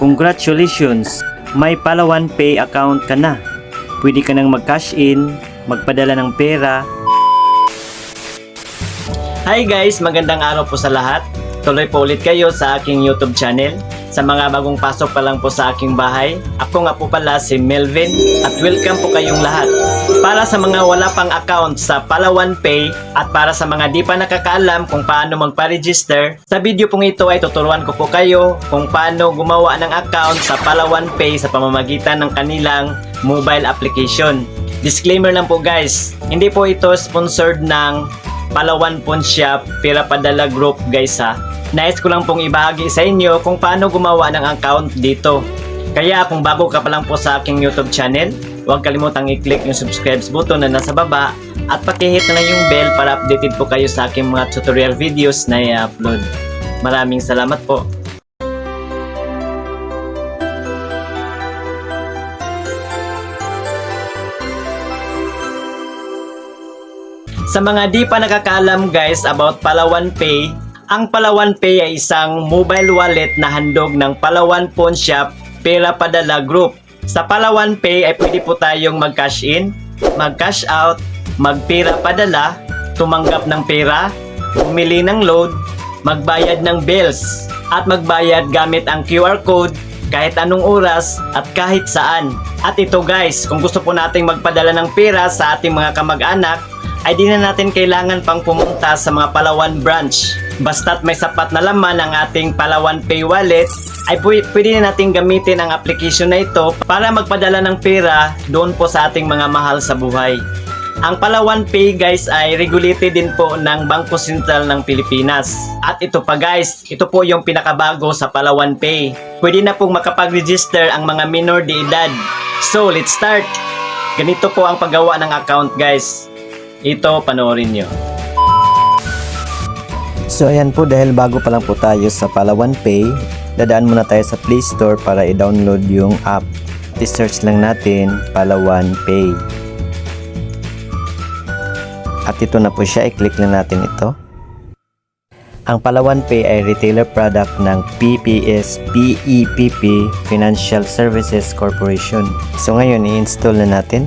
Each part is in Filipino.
Congratulations! May Palawan Pay account ka na. Pwede ka nang mag-cash in, magpadala ng pera. Hi guys! Magandang araw po sa lahat. Tuloy po ulit kayo sa aking YouTube channel. Sa mga bagong pasok pa lang po sa aking bahay, ako nga po pala si Melvin at welcome po kayong lahat. Para sa mga wala pang account sa Palawan Pay at para sa mga di pa nakakaalam kung paano magpa-register, sa video pong ito ay tuturuan ko po kayo kung paano gumawa ng account sa Palawan Pay sa pamamagitan ng kanilang mobile application. Disclaimer lang po guys, hindi po ito sponsored ng Palawan Pawn Shop Pira Padala Group guys ha. Nais ko lang pong ibahagi sa inyo kung paano gumawa ng account dito. Kaya kung bago ka pa lang po sa aking YouTube channel, huwag kalimutang i-click yung subscribe button na nasa baba at pakihit na lang yung bell para updated po kayo sa aking mga tutorial videos na i-upload. Maraming salamat po. Sa mga di pa nakakaalam guys about Palawan Pay, ang Palawan Pay ay isang mobile wallet na handog ng Palawan Pawn Shop Pera Padala Group. Sa Palawan Pay ay pwede po tayong mag-cash in, mag-cash out, magpera padala, tumanggap ng pera, bumili ng load, magbayad ng bills, at magbayad gamit ang QR code kahit anong oras at kahit saan. At ito guys, kung gusto po nating magpadala ng pera sa ating mga kamag-anak, ay di na natin kailangan pang pumunta sa mga Palawan branch. Basta't may sapat na laman ang ating Palawan Pay wallet, ay pwede, na natin gamitin ang application na ito para magpadala ng pera doon po sa ating mga mahal sa buhay. Ang Palawan Pay guys ay regulated din po ng Bangko Sentral ng Pilipinas. At ito pa guys, ito po yung pinakabago sa Palawan Pay. Pwede na pong makapag-register ang mga minor de edad. So, let's start! Ganito po ang paggawa ng account guys. Ito, panoorin nyo. So ayan po dahil bago pa lang po tayo sa Palawan Pay, dadaan muna tayo sa Play Store para i-download yung app. I-search lang natin Palawan Pay. At ito na po siya, i-click lang natin ito. Ang Palawan Pay ay retailer product ng PPS PEPP Financial Services Corporation. So ngayon, i-install na natin.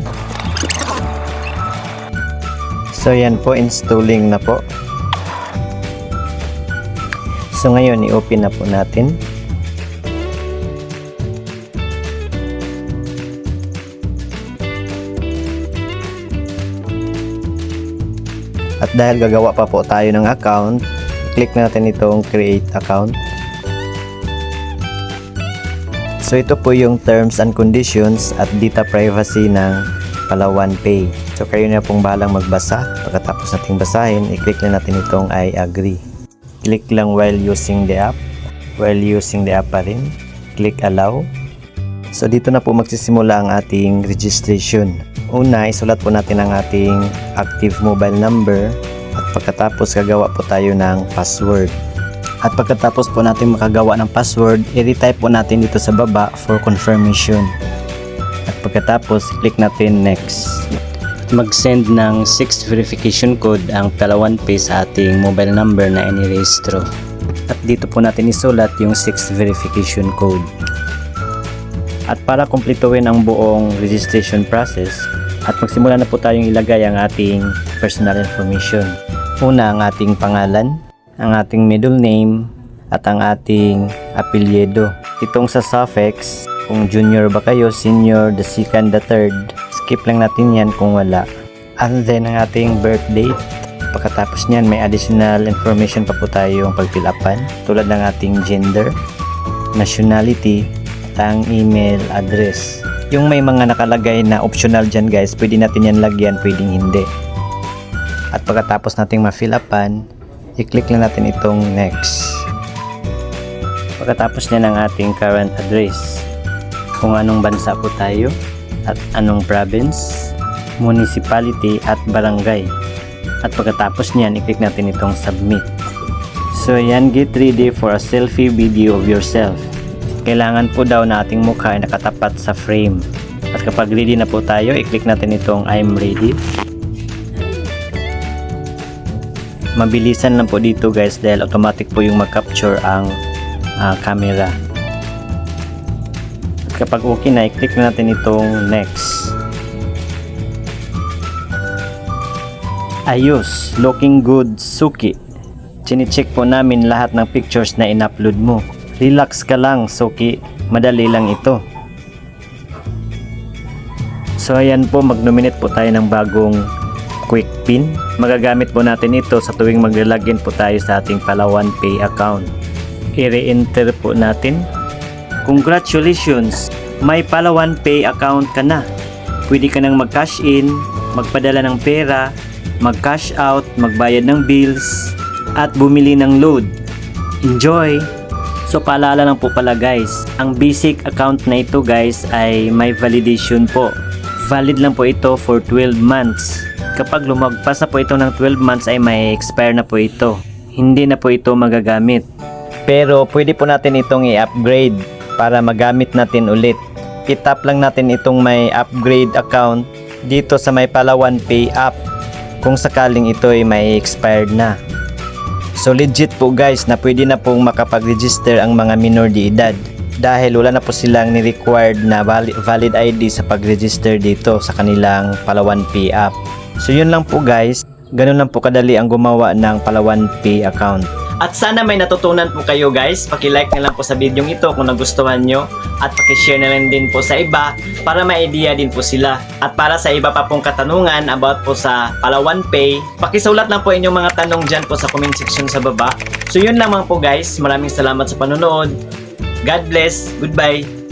So yan po, installing na po. So ngayon, i-open na po natin. At dahil gagawa pa po tayo ng account, click natin itong create account. So ito po yung terms and conditions at data privacy ng Palawan Pay. So kayo na pong bahalang magbasa. Pagkatapos nating basahin, i-click na natin itong I agree. Click lang while using the app. While using the app pa rin. Click allow. So dito na po magsisimula ang ating registration. Una, isulat po natin ang ating active mobile number at pagkatapos gagawa po tayo ng password. At pagkatapos po natin makagawa ng password, i-retype po natin dito sa baba for confirmation. At pagkatapos, click natin next. Mag-send ng 6 verification code ang Palawan Pay sa ating mobile number na inirehistro. At dito po natin isulat yung 6 verification code. At para kumpletuhin ang buong registration process, at magsimula na po tayong ilagay ang ating personal information. Una ang ating pangalan, ang ating middle name, at ang ating apelyido. Itong sa suffix, kung junior ba kayo, senior, the second, the third, skip lang natin yan kung wala. And then ang ating birth date, pagkatapos niyan may additional information pa po tayong pagpilapan tulad ng ating gender, nationality, at ang email address. Yung may mga nakalagay na optional dyan guys, pwede natin yan lagyan, pwedeng hindi. At pagkatapos nating ma-fill upan, i-click lang natin itong next. Pagkatapos niyan ang ating current address, kung anong bansa po tayo, at anong province, municipality at barangay. At pagkatapos niyan, i-click natin itong submit. So yan, get ready for a selfie video of yourself. Kailangan po daw na ating mukha ay nakatapat sa frame. At kapag ready na po tayo, i-click natin itong I'm ready. Mabilisan lang po dito guys dahil automatic po yung mag-capture ang ah, camera. Kapag okay na, i-click na natin itong next. Ayos, looking good, Suki. Chine-check po namin lahat ng pictures na in-upload mo. Relax ka lang, Suki. Madali lang ito. So ayan po, mag-nominate po tayo ng bagong quick pin. Magagamit po natin ito sa tuwing maglalagin po tayo sa ating Palawan Pay account. I-re-enter po natin. Congratulations! May Palawan Pay account ka na. Pwede ka nang mag-cash in, magpadala ng pera, mag-cash out, magbayad ng bills, at bumili ng load. Enjoy! So paalala lang po pala guys, ang basic account na ito guys ay may validation po. Valid lang po ito for 12 months. Kapag lumagpas na po ito ng 12 months ay may expire na po ito. Hindi na po ito magagamit. Pero pwede po natin itong i-upgrade para magamit natin ulit. Itap lang natin itong may upgrade account dito sa may Palawan Pay app kung sakaling ito ay may expired na. So legit po guys na pwede na pong makapag-register ang mga minor de edad dahil wala na po silang ni-required na vali- valid ID sa pag-register dito sa kanilang Palawan Pay app. So yun lang po guys, ganun lang po kadali ang gumawa ng Palawan Pay account. At sana may natutunan po kayo guys. Paki-like na lang po sa video ito kung nagustuhan nyo. At paki-share na lang din po sa iba para may idea din po sila. At para sa iba pa pong katanungan about po sa Palawan Pay, pakisulat lang po inyong mga tanong dyan po sa comment section sa baba. So yun lamang po guys. Maraming salamat sa panonood. God bless. Goodbye.